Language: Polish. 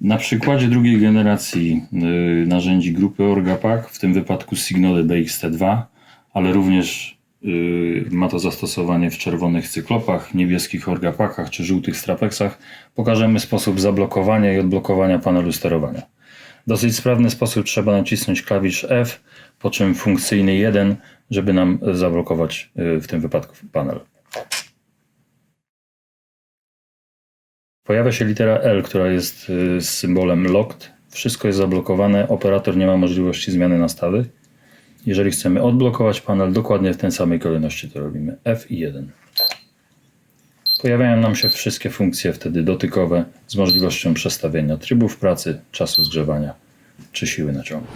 Na przykładzie drugiej generacji y, narzędzi grupy Orgapack, w tym wypadku Signole DXT2, ale również y, ma to zastosowanie w czerwonych cyklopach, niebieskich Orgapakach czy żółtych Strapexach, pokażemy sposób zablokowania i odblokowania panelu sterowania. W dosyć sprawny sposób trzeba nacisnąć klawisz F, po czym funkcyjny 1, żeby nam zablokować y, w tym wypadku panel. Pojawia się litera L, która jest y, symbolem locked. Wszystko jest zablokowane, operator nie ma możliwości zmiany nastawy. Jeżeli chcemy odblokować panel, dokładnie w tej samej kolejności to robimy F i 1. Pojawiają nam się wszystkie funkcje wtedy dotykowe z możliwością przestawienia trybów pracy, czasu zgrzewania czy siły naciągu.